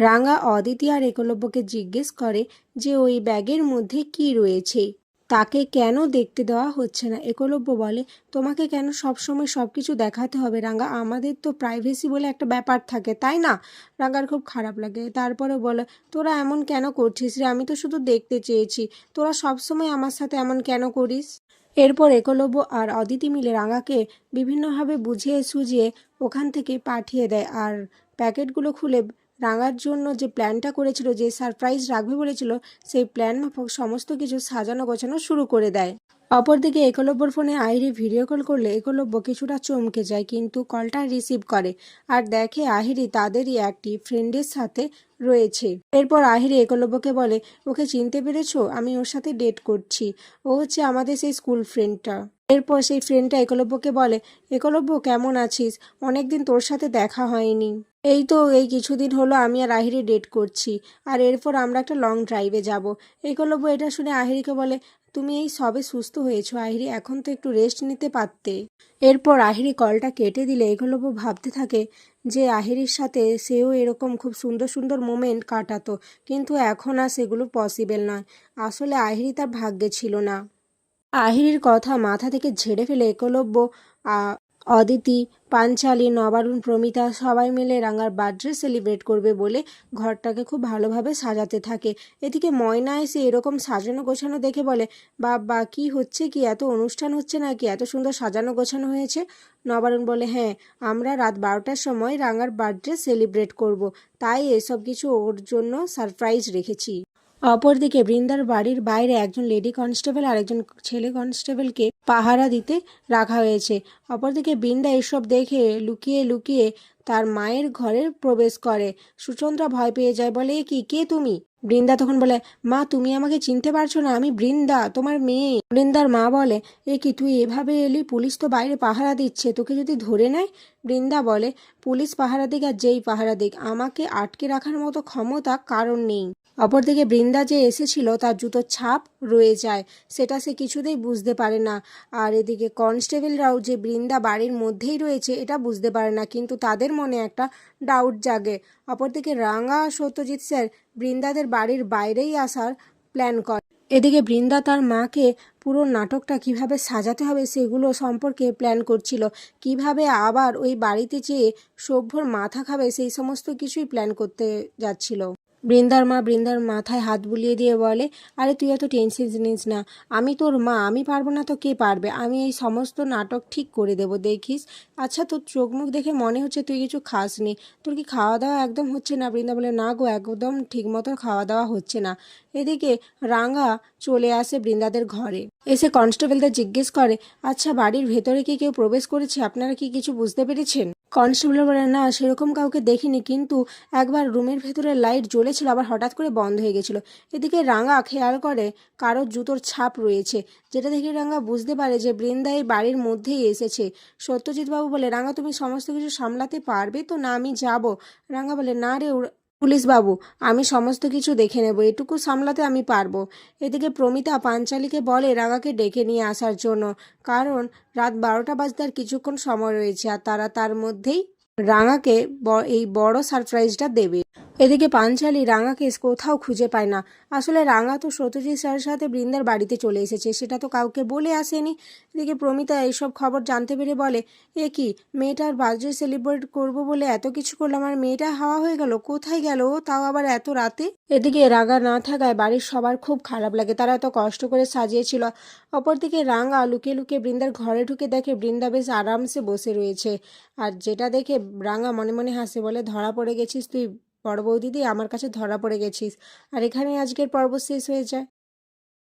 রাঙা অদিতি আর একলব্যকে জিজ্ঞেস করে যে ওই ব্যাগের মধ্যে কি রয়েছে? তাকে কেন দেখতে দেওয়া হচ্ছে না? একলব্য বলে, তোমাকে কেন সবসময় সব কিছু দেখাতে হবে রাঙা? আমাদের তো প্রাইভেসি বলে একটা ব্যাপার থাকে, তাই না? রাঙার খুব খারাপ লাগে। তারপরে বলে, তোরা এমন কেন করছিস রে? আমি তো শুধু দেখতে চেয়েছি। তোরা সবসময় আমার সাথে এমন কেন করিস? এরপর একলব্য আর অদিতি মিলে রাঙাকে বিভিন্নভাবে বুঝিয়ে সুঝিয়ে ওখান থেকে পাঠিয়ে দেয় আর প্যাকেটগুলো খুলে রাঙার জন্য যে প্ল্যানটা করেছিল, যে সারপ্রাইজ রাখবে বলেছিল, সেই প্ল্যান মাফক সমস্ত কিছু সাজানো গোছানো শুরু করে দেয়। অপরদিকে একলব্যর ফোনে আহিরি ভিডিও কল করলে একলব্য কিছুটা চমকে যায়, কিন্তু কলটা রিসিভ করে। আর দেখে আহিরি তাদেরই একটি ফ্রেন্ডের সাথে রয়েছে। এরপর আহিরি একলব্যকে বলে, ওকে চিনতে পেরেছ? আমি ওর সাথে ডেট করছি। ও হচ্ছে আমাদের সেই স্কুল ফ্রেন্ডটা এরপর সেই ফ্রেন্ডটা একলব্যকে বলে, একলব্য, কেমন আছিস? অনেকদিন তোর সাথে দেখা হয়নি। এই তো, এই কিছুদিন হলো আমি আর আহিরি ডেট করছি। আর এরপর আমরা একটা লং ড্রাইভে যাব। একলব্য এটা শুনে আহিরিকে বলে, তুমি এই সবে সুস্থ হয়েছো, আহিরি, এখন তো একটু রেস্ট নিতে পারতে। এরপর আহিরি কলটা কেটে দিলে একলব্য ভাবতে থাকে যে আহিরির সাথে সেও এরকম খুব সুন্দর সুন্দর মোমেন্ট কাটাতো, কিন্তু এখন আর সেগুলো পসিবল নয়। আসলে আহিরি তার ভাগ্যে ছিল না। আহিরির কথা মাথা থেকে ঝেড়ে ফেলে একলব্য অদিতি পাঞ্চালি নবারুণ, প্রমিতা সবাই মিলে রাঙার বার্থডে সেলিব্রেট করবে বলে ঘরটাকে খুব ভালোভাবে সাজাতে থাকে। এদিকে ময়না এসে এরকম সাজানো গোছানো দেখে বলে, বাবা, কি হচ্ছে কি? এত অনুষ্ঠান হচ্ছে নাকি? এত সুন্দর সাজানো গোছানো হয়েছে? নবারুণ বলে হ্যাঁ আমরা রাত বারোটার সময় রাঙার বার্থডে সেলিব্রেট করব। তাই এসব কিছু ওর জন্য সারপ্রাইজ রেখেছি। অপরদিকে বৃন্দার বাড়ির বাইরে একজন লেডি কনস্টেবল আর একজন ছেলে কনস্টেবলকে পাহারা দিতে রাখা হয়েছে। অপরদিকে বৃন্দা এসব দেখে লুকিয়ে লুকিয়ে তার মায়ের ঘরে প্রবেশ করে। সুচন্দ্রা ভয় পেয়ে যায়, বলে কি? কে তুমি? বৃন্দা তখন বলে, মা, তুমি আমাকে চিনতে পারছ না, আমি বৃন্দা, তোমার মেয়ে। বৃন্দার মা বলে, এ কি, তুই এভাবে এলি? পুলিশ তো বাইরে পাহারা দিচ্ছে, তোকে যদি ধরে নেয়? বৃন্দা বলে, পুলিশ পাহারা দিক আর যেই পাহারা দিক, আমাকে আটকে রাখার মতো ক্ষমতা কারণ নেই। অপরদিকে বৃন্দা যে এসেছিল, তার জুতোর ছাপ রয়ে যায়, সেটা সে কিছুতেই বুঝতে পারে না। আর এদিকে কনস্টেবলরাও যে বৃন্দা বাড়ির মধ্যেই রয়েছে, এটা বুঝতে পারে না, কিন্তু তাদের মনে একটা ডাউট জাগে। অপরদিকে রাঙা সত্যজিৎ স্যার বৃন্দাদের বাড়ির বাইরেই আসার প্ল্যান করে। এদিকে বৃন্দা তার মাকে পুরো নাটকটা কীভাবে সাজাতে হবে সেগুলো সম্পর্কে প্ল্যান করছিল। কীভাবে আবার ওই বাড়িতে যেয়ে সভ্যর মাথা খাবে সেই সমস্ত কিছুই প্ল্যান করতে যাচ্ছিল। বৃন্দার মা, বৃন্দার মাথায় হাত বুলিয়ে দিয়ে বলে, আরে তুই এত টেনশন নিস না, আমি তোর মা, আমি পারব না তো কে পারবে? আমি এই সমস্ত নাটক ঠিক করে দেব, দেখিস? আচ্ছা তোর চোখ মুখ দেখে মনে হচ্ছে তুই কিছু খাস নি তোর কি খাওয়া দাওয়া একদম হচ্ছে না? বৃন্দা বলে, না গো, একদম ঠিক মতো খাওয়া দাওয়া হচ্ছে না। এদিকে রাঙা চলে আসে বৃন্দাদের ঘরে। এসে কনস্টেবলদের জিজ্ঞেস করে আচ্ছা বাড়ির ভেতরে কি কেউ প্রবেশ করেছে? আপনারা কি কিছু বুঝতে পেরেছেন? কনস্টেবল বলে, না, সেরকম কাউকে দেখিনি, কিন্তু একবার রুমের ভেতরে লাইট জ্বলেছিল, আবার হঠাৎ করে বন্ধ হয়ে গেছিল। এদিকে রাঙা খেয়াল করে কারোর জুতোর ছাপ রয়েছে, যেটা দেখে রাঙা বুঝতে পারে যে বৃন্দা এই বাড়ির মধ্যেই এসেছে। সত্যজিৎ বাবু বলে, রাঙা, তুমি সমস্ত কিছু সামলাতে পারবে তো? না, আমি যাব। রাঙা বলে, না রে ওরা- পুলিশ বাবু আমি সমস্ত কিছু দেখে নেব, এটুকু সামলাতে আমি পারব। এদিকে প্রমিতা পাঞ্চালীকে বলে রাগাকে ডেকে নিয়ে আসার জন্য, কারণ রাত বারোটা বাজতে আর কিছুক্ষণ সময় রয়েছে, আর তারা তার মধ্যেই রাঙাকে এই বড় সারপ্রাইজটা দেবে। এদিকে পাঞ্চালি রাঙাকে কোথাও খুঁজে পায় না। আসলে রাঙা তো সত্যজিৎ স্যারের সাথে বৃন্দার বাড়িতে চলে এসেছে, সেটা তো কাউকে বলে আসেনি। এদিকে প্রমিতা এইসব খবর জানতে পেরে বলে, এ কি, মেয়েটার বার্থডে সেলিব্রেট করব বলে এত কিছু করলাম, আর মেয়েটা হাওয়া হয়ে গেল, কোথায় গেল তাও আবার এত রাতে? এদিকে রাঙা না থাকায় বাড়ির সবার খুব খারাপ লাগে, তারা এত কষ্ট করে সাজিয়েছিল। অপরদিকে রাঙা লুকিয়ে লুকিয়ে বৃন্দার ঘরে ঢুকে দেখে বৃন্দা বেশ আরামসে বসে রয়েছে। আর যেটা দেখে রাঙা মনে মনে হাসে, বলে, ধরা পড়ে গেছিস তুই বড় বৌদিদি আমার কাছে ধরা পড়ে গেছিস। আর এখানে আজকের পর্ব শেষ হয়ে যায়।